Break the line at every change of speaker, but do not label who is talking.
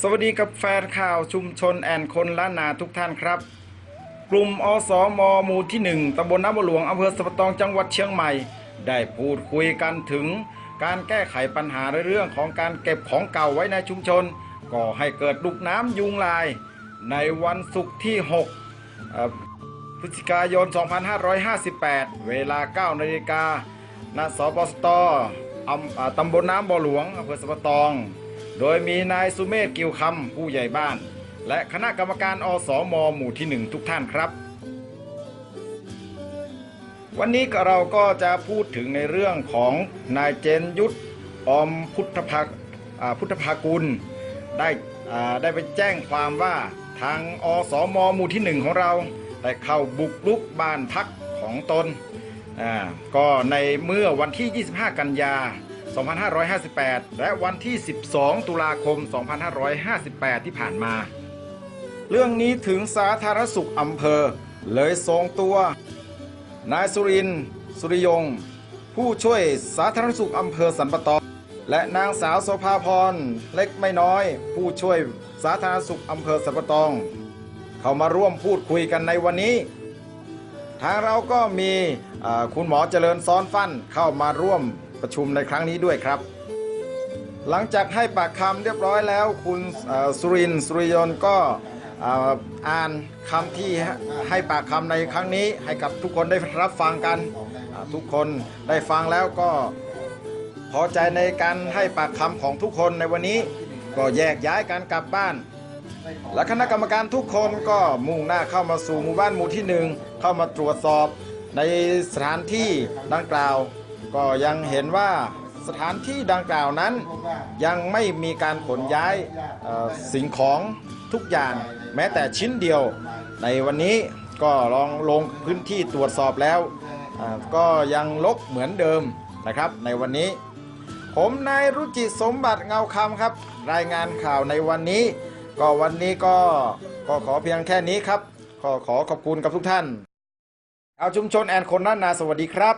สวัสดีกับแฟนข่าวชุมชนแอนคนล้านนาทุกท่านครับ กลุ่มอสมหมู่ที่หนึ่งตำบลน้ำบัวหลวงอำเภอสะปะตองจังหวัดเชียงใหม่ ได้พูดคุยกันถึงการแก้ไขปัญหาในเรื่องของการเก็บของเก่าไว้ในชุมชน ก่อให้เกิดลูกน้ำยุงลาย ในวันศุกร์ที่ 6 พฤศจิกายน 2558 เวลา 9 นาฬิกาณสปสตอตำบลน้ำบ่อหลวงอำเภอสะปะตอง โดยมีนายสุเมธกิวคำผู้ใหญ่บ้าน และคณะกรรมการอสมหมู่ที่หนึ่งทุกท่านครับ วันนี้เราก็จะพูดถึงในเรื่องของนายเจนยุทธอมพุทธภาอ่าพุทธภากุล ได้ได้ไปแจ้งความว่าทางอสมหมู่ที่หนึ่งของเรา ได้เข้าบุกรุกบ้านพักของตนก็ในเมื่อวันที่ 25 กันยา 2558 และวันที่ 12 ตุลาคม 2558 ที่ผ่านมา เรื่องนี้ถึงสาธารณสุขอำเภอ เลยส่งตัว นายสุรินทร์สุริยง ผู้ช่วยสาธารณสุขอำเภอสันปะตองและนางสาวโสภาพรเล็กไม่น้อย ผู้ช่วยสาธารณสุขอำเภอสันปะตอง เข้ามาร่วมพูดคุยกันในวันนี้ ทางเราก็มีคุณหมอเจริญซ้อนฟันเข้ามาร่วม ประชุมในครั้งนี้ด้วยครับ หลังจากให้ปากคำเรียบร้อยแล้ว คุณสุรินทร์สุริยนก็อ่าอ่านคำที่ให้ปากคำในครั้งนี้ให้กับทุกคนได้รับฟังกันทุกคนได้ฟังแล้วก็พอใจในการให้ปากคำของทุกคนในวันนี้ก็แยกย้ายกันกลับบ้าน และคณะกรรมการทุกคนก็มุ่งหน้าเข้ามาสู่หมู่บ้านหมู่ที่หนึ่งเข้ามาตรวจสอบในสถานที่ดังกล่าว ก็ยังเห็นว่าสถานที่ดังกล่าวนั้นยังไม่มีการขนย้ายสิ่งของทุกอย่างแม้แต่ชิ้นเดียว ในวันนี้ก็ลองลงพื้นที่ตรวจสอบแล้ว ก็ยังลกเหมือนเดิมนะครับ ในวันนี้ ผมนายรุจิสมบัติเงาคำครับ รายงานข่าวในวันนี้ ก็วันนี้ก็ก็ขอเพียงแค่นี้ครับก็ขอขอบคุณกับทุกท่าน เอาชุมชนแอนคนล้านนาสวัสดีครับ